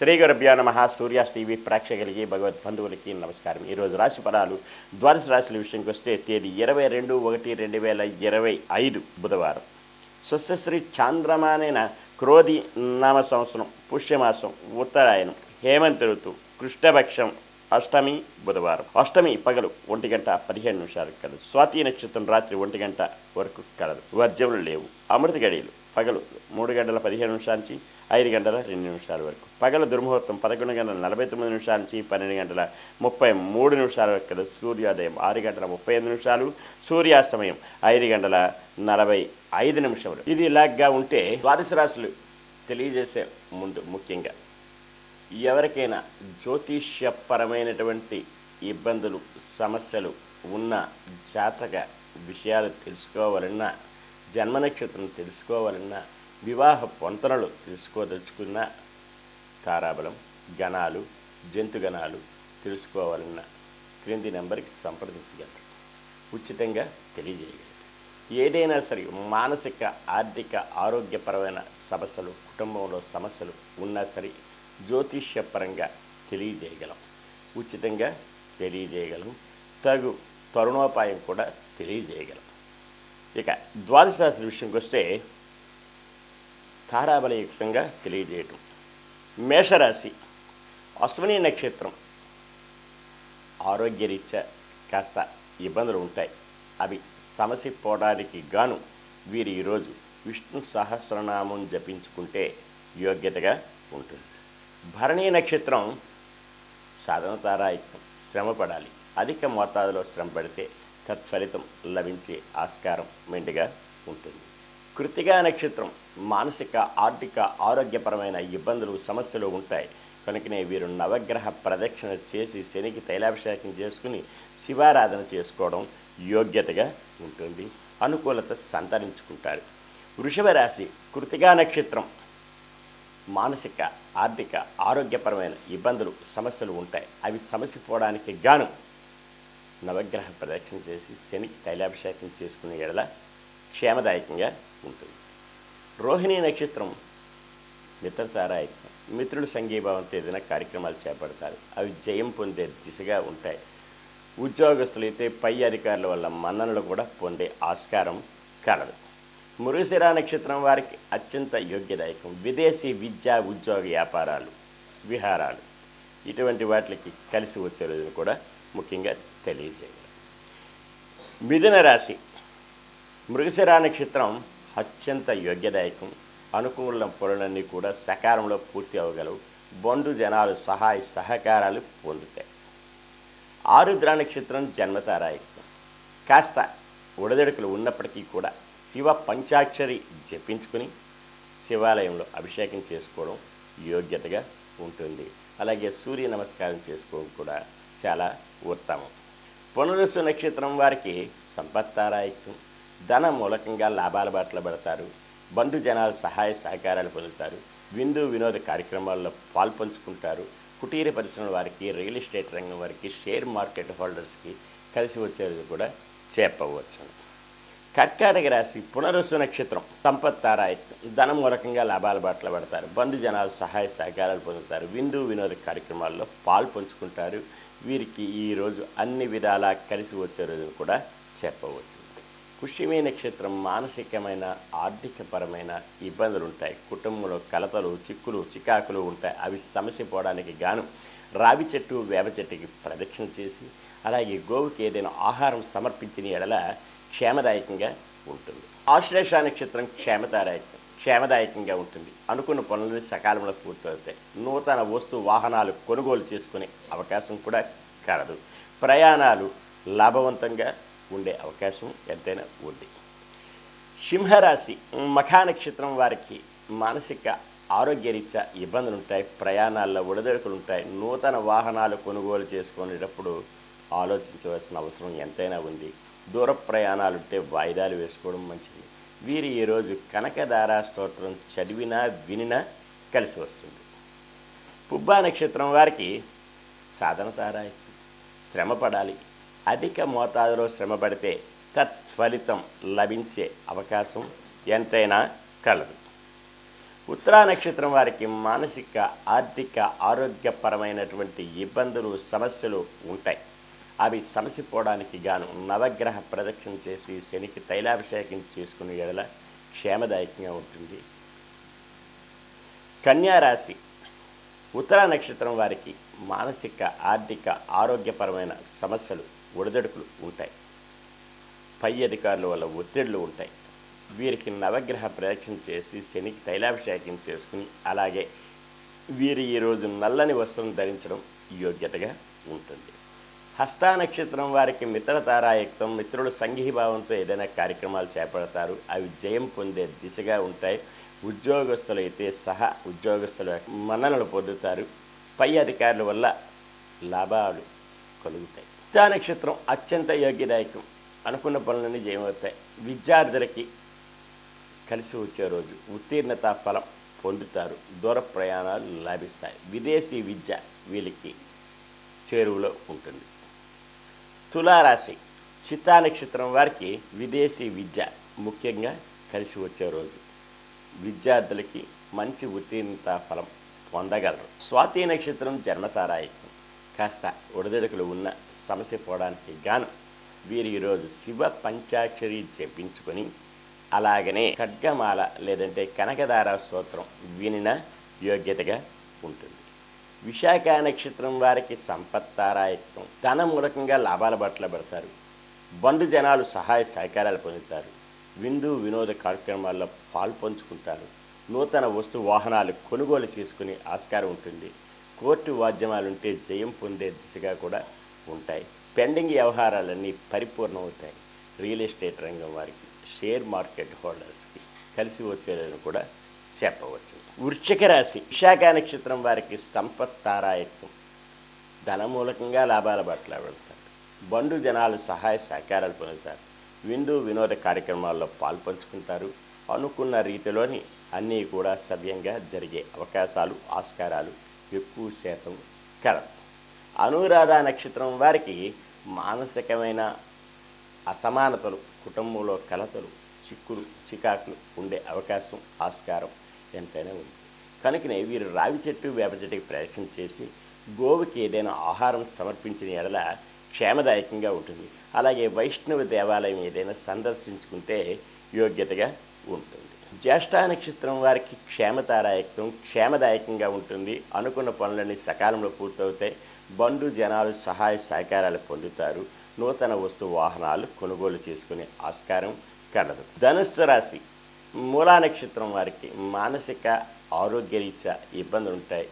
శ్రీ గురభ్యో నమ. సూర్యాస్ టీవీ ప్రేక్షకులకి భగవత్ బంధువులకి నమస్కారం. ఈరోజు రాశి ఫలాలు ద్వాదశ రాశుల విషయంకి వస్తే తేదీ ఇరవై రెండు ఒకటి రెండు వేల ఇరవై ఐదు బుధవారం. స్వస్యశ్రీ చాంద్రమానైన క్రోధి నామ సంవత్సరం పుష్యమాసం ఉత్తరాయణం హేమంత ఋతువు కృష్ణపక్షం అష్టమి బుధవారం. అష్టమి పగలు ఒంటి గంట పదిహేను నిమిషాలకు కలదు. స్వాతి నక్షత్రం రాత్రి ఒంటి గంట వరకు కలదు. వర్జములు లేవు. అమృత గడియలు పగలు మూడు గంటల పదిహేను నిమిషాల నుంచి ఐదు గంటల రెండు నిమిషాల వరకు. పగల దుర్ముహూర్తం పదకొండు గంటల నలభై తొమ్మిది నిమిషాల నుంచి పన్నెండు గంటల ముప్పై మూడు నిమిషాల వరకు సూర్యోదయం. ఆరు గంటల ముప్పై ఐదు నిమిషాలు సూర్యాస్తమయం ఐదు గంటల నలభై ఐదు నిమిషములు ఇది ఇలాగ్గా ఉంటే ద్వాదశ రాశులు తెలియజేసే ముందు ముఖ్యంగా ఎవరికైనా జ్యోతిష్యపరమైనటువంటి ఇబ్బందులు సమస్యలు ఉన్న జాతక విషయాలు తెలుసుకోవాలన్నా జన్మ నక్షత్రం తెలుసుకోవాలన్నా వివాహ పొంతనలు తెలుసుకోదలుచుకున్న తారాబలం గణాలు జంతుగణాలు తెలుసుకోవాలన్న క్రింది నెంబర్కి సంప్రదించగలరు. ఉచితంగా తెలియజేయగలరు. ఏదైనా సరే మానసిక ఆర్థిక ఆరోగ్యపరమైన సమస్యలు కుటుంబంలో సమస్యలు ఉన్నా సరే జ్యోతిష్యపరంగా తెలియజేయగలం. ఉచితంగా తెలియజేయగలం. తగు తరుణోపాయం కూడా తెలియజేయగలం. ఇక ద్వాదశ రాశి విషయంకి వస్తే తారాబలయుక్తంగా తెలియజేయటం. మేషరాశి అశ్విని నక్షత్రం. ఆరోగ్యరీత్యా కాస్త ఇబ్బందులు ఉంటాయి. అవి సమసిపోవడానికి గాను వీరు ఈరోజు విష్ణు సహస్రనామం జపించుకుంటే యోగ్యతగా ఉంటుంది. భరణీ నక్షత్రం సాధన తారాయుక్తం శ్రమ పడాలి అధిక మోతాదులో శ్రమ పడితే తత్ఫలితం లభించే ఆస్కారం మెండుగా ఉంటుంది. కృతిగా నక్షత్రం మానసిక ఆర్థిక ఆరోగ్యపరమైన ఇబ్బందులు సమస్యలు ఉంటాయి. కనుకనే వీరు నవగ్రహ ప్రదక్షిణ చేసి శనికి తైలాభిషేకం చేసుకుని శివారాధన చేసుకోవడం యోగ్యతగా ఉంటుంది. అనుకూలత సంతరించుకుంటారు. వృషభ రాశి కృతిగా నక్షత్రం మానసిక ఆర్థిక ఆరోగ్యపరమైన ఇబ్బందులు సమస్యలు ఉంటాయి. అవి సమసిపోవడానికి గాను నవగ్రహ ప్రదక్షిణ చేసి శనికి తైలాభిషేకం చేసుకునే ఎడల క్షేమదాయకంగా ఉంటుంది. రోహిణి నక్షత్రం మిత్రతారాయకం మిత్రులు సంఘీభావంతో ఏదైనా కార్యక్రమాలు చేపడతారు. అవి జయం పొందే దిశగా ఉంటాయి. ఉద్యోగస్తులైతే పై అధికారుల వల్ల మన్ననలు కూడా పొందే ఆస్కారం కలదు. మురుశిరా నక్షత్రం వారికి అత్యంత యోగ్యదాయకం. విదేశీ విద్యా ఉద్యోగ వ్యాపారాలు విహారాలు ఇటువంటి వాటికి కలిసి వచ్చే రోజును కూడా ముఖ్యంగా తెలియజేయాలి. మిథున రాశి మృగశిరా నక్షత్రం అత్యంత యోగ్యదాయకం. అనుకూల పనులన్నీ కూడా సకాలంలో పూర్తి అవ్వగలవు బంధు జనాలు సహాయ సహకారాలు పొందుతాయి. ఆరుద్ర నక్షత్రం జన్మతారాయకం. కాస్త ఉడదడుకులు ఉన్నప్పటికీ కూడా శివ పంచాక్షరి జపించుకుని శివాలయంలో అభిషేకం చేసుకోవడం యోగ్యతగా ఉంటుంది. అలాగే సూర్య నమస్కారం చేసుకోవడం కూడా చాలా ఉత్తమం. పునరుసు నక్షత్రం వారికి సంపత్తారాయకం. ధన మూలకంగా లాభాల బాటలు పడతారు. బంధు జనాలు సహాయ సహకారాలు పొందుతారు. విందు వినోద కార్యక్రమాల్లో పాల్పంచుకుంటారు. కుటీర పరిశ్రమల వారికి రియల్ ఎస్టేట్ రంగం వారికి షేర్ మార్కెట్ హోల్డర్స్కి కలిసి వచ్చేది కూడా చెప్పవచ్చు. కర్కాటక రాశి పునరుసు నక్షత్రం సంపత్తారాయత్నం ధనం మూలకంగా లాభాల బాటలు పడతారు. బంధు జనాలు సహాయ సహకారాలు పొందుతారు. విందు వినోద కార్యక్రమాల్లో పాలు పంచుకుంటారు వీరికి ఈరోజు అన్ని విధాలా కలిసి వచ్చే రోజును కూడా చెప్పవచ్చు. పుష్యమే నక్షత్రం మానసికమైన ఆర్థికపరమైన ఇబ్బందులు ఉంటాయి కుటుంబంలో కలతలు చిక్కులు చికాకులు ఉంటాయి. అవి సమస్య పోవడానికి గాను రావి చెట్టు వేప చెట్టుకి ప్రదక్షిణ చేసి అలాగే గోవుకి ఏదైనా ఆహారం సమర్పించిన ఎడల క్షేమదాయకంగా ఉంటుంది. ఆశ్లేష నక్షత్రం క్షేమదాయకం క్షేమదాయకంగా ఉంటుంది. అనుకున్న పనులు సకాలంలో పూర్తవుతాయి. నూతన వస్తు వాహనాలు కొనుగోలు చేసుకునే అవకాశం కూడా కలదు. ప్రయాణాలు లాభవంతంగా ఉండే అవకాశం ఎంతైనా ఉంది. సింహరాశి మఖా నక్షత్రం వారికి మానసిక ఆరోగ్యరీత్యా ఇబ్బందులు ఉంటాయి ప్రయాణాల్లో ఉడదడుకులు ఉంటాయి నూతన వాహనాలు కొనుగోలు చేసుకునేటప్పుడు ఆలోచించవలసిన అవసరం ఎంతైనా ఉంది. దూర ప్రయాణాలు ఉంటే వాయిదాలు వేసుకోవడం మంచిది. వీరు ఈరోజు కనకదార స్తోత్రం చదివినా వినినా కలిసి వస్తుంది. పుబ్బా నక్షత్రం వారికి సాధన తారాయి. శ్రమ పడాలి అధిక మోతాదులో శ్రమ పడితే తత్ఫలితం లభించే అవకాశం ఎంతైనా కలదు. ఉత్తరా నక్షత్రం వారికి మానసిక ఆర్థిక ఆరోగ్యపరమైనటువంటి ఇబ్బందులు సమస్యలు ఉంటాయి. అవి సమసిపోవడానికి గాను నవగ్రహ ప్రదక్షిణ చేసి శనికి తైలాభిషేకం చేసుకునే ఎడల క్షేమదాయకంగా ఉంటుంది. కన్యారాశి ఉత్తరా నక్షత్రం వారికి మానసిక ఆర్థిక ఆరోగ్యపరమైన సమస్యలు ఒడిదడుకులు ఉంటాయి పై అధికారుల వల్ల ఒత్తిళ్ళు ఉంటాయి. వీరికి నవగ్రహ ప్రదక్షిణ చేసి శనికి తైలాభిషేకం చేసుకుని అలాగే వీరు ఈరోజు నల్లని వస్త్రం ధరించడం యోగ్యతగా ఉంటుంది. హస్తా నక్షత్రం వారికి మిత్రతారాయుక్తం మిత్రులు సంఘీభావంతో ఏదైనా కార్యక్రమాలు చేపడతారు. అవి జయం పొందే దిశగా ఉంటాయి. ఉద్యోగస్తులు అయితే సహా ఉద్యోగస్తుల మన్ననలు పొందుతారు. పై అధికారుల వల్ల లాభాలు కలుగుతాయి. హస్తా నక్షత్రం అత్యంత యోగ్యదాయకం. అనుకున్న పనులన్నీ జయమవుతాయి. విద్యార్థులకి కలిసి వచ్చే రోజు ఉత్తీర్ణత ఫలం పొందుతారు. దూర ప్రయాణాలు లాభిస్తాయి. విదేశీ విద్య వీళ్ళకి చేరువలో ఉంటుంది. తులారాశి చిత్తా నక్షత్రం వారికి విదేశీ విద్య ముఖ్యంగా కలిసి వచ్చే రోజు. విద్యార్థులకి మంచి ఉత్తీర్ణత ఫలం పొందగలరు. స్వాతి నక్షత్రం జన్మతారాయకం. కాస్త ఒడిదడుకులు ఉన్న సమస్య పోవడానికి గాను వీరు ఈరోజు శివ పంచాక్షరి చెప్పించుకొని అలాగనే ఖడ్గమాల లేదంటే కనకదార స్తోత్రం వినిన యోగ్యతగా ఉంటుంది. విశాఖ నక్షత్రం వారికి సంపత్తారాయత్వం. ధన మూలకంగా లాభాల బట్టలు పెడతారు. బంధు జనాలు సహాయ సహకారాలు పొందుతారు. విందు వినోద కార్యక్రమాల్లో పాల్పంచుకుంటారు నూతన వస్తు వాహనాలు కొనుగోలు చేసుకునే ఆస్కారం ఉంటుంది. కోర్టు వాద్యమాలుంటే జయం పొందే దిశగా కూడా ఉంటాయి. పెండింగ్ వ్యవహారాలన్నీ పరిపూర్ణమవుతాయి. రియల్ ఎస్టేట్ రంగం వారికి షేర్ మార్కెట్ హోల్డర్స్కి కలిసి వచ్చేదని కూడా చెప్పవచ్చు. వృశ్చిక రాశి విశాఖ నక్షత్రం వారికి సంపత్ తారాయత్వం ధనమూలకంగా లాభాల పట్ల వెళ్తారు. బండు జనాలు సహాయ సహకారాలు పొందుతారు. విందు వినోద కార్యక్రమాల్లో పాల్పంచుకుంటారు. అనుకున్న రీతిలోని అన్నీ కూడా సవ్యంగా జరిగే అవకాశాలు ఆస్కారాలు ఎక్కువ శాతం కలదు అనురాధ నక్షత్రం వారికి మానసికమైన అసమానతలు కుటుంబంలో కలతలు చిక్కులు చికాకులు ఉండే అవకాశం ఆస్కారం ఎంతైనా ఉంది. కనుకనే వీరు రావి చెట్టు వేప చెట్టుకి ప్రయత్నం చేసి గోవుకి ఏదైనా ఆహారం సమర్పించిన ఎడల క్షేమదాయకంగా ఉంటుంది. అలాగే వైష్ణవ దేవాలయం ఏదైనా సందర్శించుకుంటే యోగ్యతగా ఉంటుంది. జ్యేష్ఠ నక్షత్రం వారికి క్షేమతారాయకం క్షేమదాయకంగా ఉంటుంది. అనుకున్న పనులన్నీ సకాలంలో పూర్తవుతాయి. బండు జనాలు సహాయ సహకారాలు పొందుతారు. నూతన వస్తు వాహనాలు కొనుగోలు చేసుకునే ఆస్కారం కలదు. ధనుస్సు రాశి మూలా నక్షత్రం వారికి మానసిక ఆరోగ్యరీత్యా ఇబ్బందులు ఉంటాయి.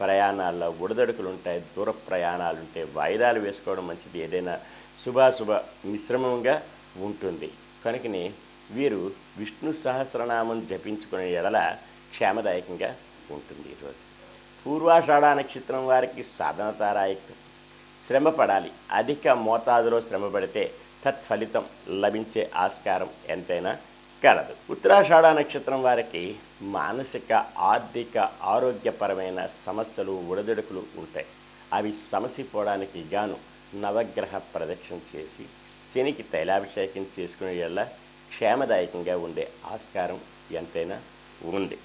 ప్రయాణాల్లో ఉడదడుకులు ఉంటాయి దూర ప్రయాణాలు ఉంటాయి వాయిదాలు వేసుకోవడం మంచిది. ఏదైనా శుభాశుభ మిశ్రమంగా ఉంటుంది. కనుకనే వీరు విష్ణు సహస్రనామం జపించుకునే ఎడల క్షేమదాయకంగా ఉంటుంది ఈరోజు. పూర్వాషాఢ నక్షత్రం వారికి సాధనతారాయకం శ్రమ పడాలి అధిక మోతాదులో శ్రమ పడితే తత్ఫలితం లభించే ఆస్కారం ఎంతైనా కలదు. ఉత్తరాషాఢ నక్షత్రం వారికి మానసిక ఆర్థిక ఆరోగ్యపరమైన సమస్యలు ఒడిదుడుకులు ఉంటాయి. అవి సమసిపోవడానికి గాను నవగ్రహ ప్రదక్షిణ చేసి శనికి తైలాభిషేకం చేసుకునే వల్ల క్షేమదాయకంగా ఉండే ఆస్కారం ఎంతైనా ఉంది.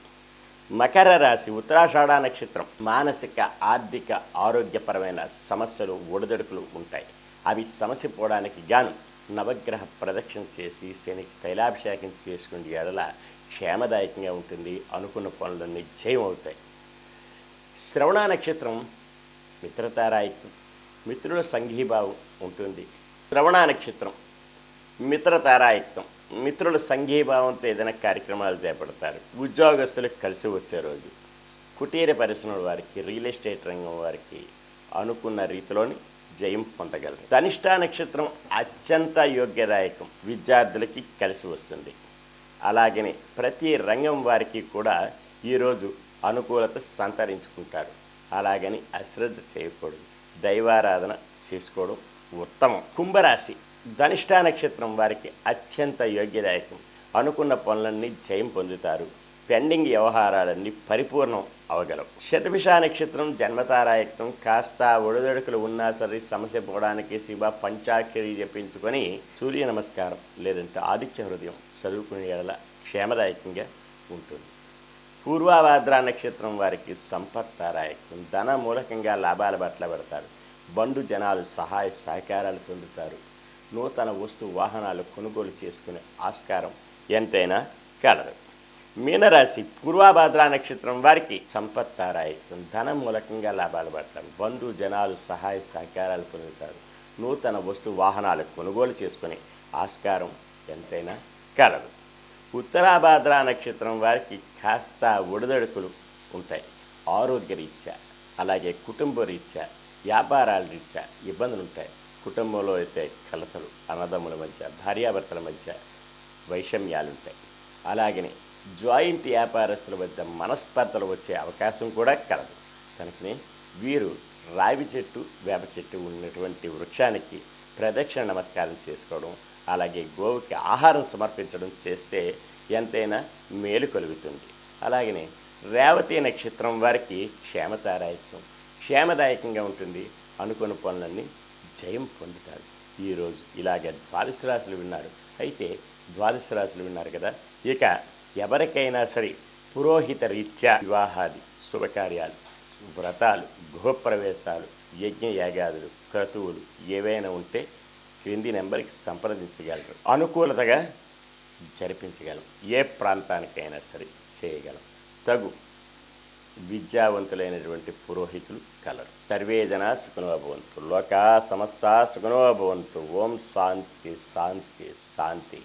మకర రాశి ఉత్తరాషాఢ నక్షత్రం మానసిక ఆర్థిక ఆరోగ్యపరమైన సమస్యలు ఒడిదడుకులు ఉంటాయి. అవి సమస్య పోవడానికి గాను నవగ్రహ ప్రదక్షిణ చేసి శనికి తైలాభిషేకం చేసుకునే ఎడల క్షేమదాయకంగా ఉంటుంది అనుకున్న పనులన్నీ జయం అవుతాయి. శ్రవణ నక్షత్రం మిత్రతారాయిత్యం మిత్రుల సంఘీభావం ఉంటుంది. శ్రవణ నక్షత్రం మిత్రతారాయిత్వం మిత్రుల సంఘీభావంతో ఏదైనా కార్యక్రమాలు చేపడతారు. ఉద్యోగస్తులకు కలిసి వచ్చే రోజు కుటీర పరిశ్రమల వారికి రియల్ ఎస్టేట్ రంగం వారికి అనుకున్న రీతిలోని జయం పొందగలరు. ధనిష్ట నక్షత్రం అత్యంత యోగ్యదాయకం విద్యార్థులకి కలిసి వస్తుంది. అలాగనే ప్రతి రంగం వారికి కూడా ఈరోజు అనుకూలత సంతరించుకుంటారు. అలాగని అశ్రద్ధ చేయకూడదు. దైవారాధన చేసుకోవడం ఉత్తమం. కుంభరాశి ధనిష్టా నక్షత్రం వారికి అత్యంత యోగ్యదాయకం. అనుకున్న పనులన్నీ జయం పొందుతారు. పెండింగ్ వ్యవహారాలన్నీ పరిపూర్ణం అవగలవు శతభిష నక్షత్రం జన్మతారాయత్వం కాస్త ఒడిదొడుకులు ఉన్నా సరే సమస్య పోవడానికి శివ పంచాక్షరి జపించుకొని సూర్య నమస్కారం లేదంటే ఆదిత్య హృదయం చదువుకునే ఎడల క్షేమదాయకంగా ఉంటుంది. పూర్వాభాద్ర నక్షత్రం వారికి సంపత్తారాయత్వం. ధన మూలకంగా లాభాల పట్ల పెడతారు. బండు జనాలు సహాయ సహకారాలు పొందుతారు. నూతన వస్తు వాహనాలు కొనుగోలు చేసుకునే ఆస్కారం ఎంతైనా కలదు. మీనరాశి పూర్వాభాద్ర నక్షత్రం వారికి సంపత్తారాయకం ధన మూలకంగా లాభాలు పడతారు. బంధు జనాలు సహాయ సహకారాలు పొందుతారు. నూతన వస్తు వాహనాలు కొనుగోలు చేసుకునే ఆస్కారం ఎంతైనా కలదు. ఉత్తరాభాద్ర నక్షత్రం వారికి కాస్త ఒడిదడుకులు ఉంటాయి. ఆరోగ్య రీత్యా అలాగే కుటుంబ రీత్యా వ్యాపారాల రీత్యా ఇబ్బందులు ఉంటాయి. కుటుంబంలో అయితే కలతలు అన్నదమ్ముల మధ్య భార్యాభర్తల మధ్య వైషమ్యాలు ఉంటాయి. అలాగనే జాయింట్ వ్యాపారస్తుల వద్ద మనస్పర్ధలు వచ్చే అవకాశం కూడా కలదు. కనుకనే వీరు రావి చెట్టు వేప చెట్టు ఉన్నటువంటి వృక్షానికి ప్రదక్షిణ నమస్కారం చేసుకోవడం అలాగే గోవుకి ఆహారం సమర్పించడం చేస్తే ఎంతైనా మేలు కలుగుతుంది. అలాగనే రేవతి నక్షత్రం వారికి క్షేమతారాయత్వం క్షేమదాయకంగా ఉంటుంది అనుకున్న పనులన్నీ జయం పొందుతారు. ఈరోజు ఇలాగే ద్వాదశ రాశులు విన్నారు. అయితే ద్వాదశ రాశులు విన్నారు కదా. ఇక ఎవరికైనా సరే పురోహిత రీత్యా వివాహాది శుభకార్యాలు వ్రతాలు గృహప్రవేశాలు యజ్ఞయాగాదులు క్రతువులు ఏవైనా ఉంటే క్రింది నెంబర్కి సంప్రదించగలరు. అనుకూలతగా జరిపించగలం. ఏ ప్రాంతానికైనా సరే చేయగలం. తగు విద్యావంతులైనటువంటి పురోహితులు కలరు. సర్వే జన సుఖనోభవంతు. లోక సమస్త సుఖనోభవంతు. ఓం శాంతి శాంతి శాంతి.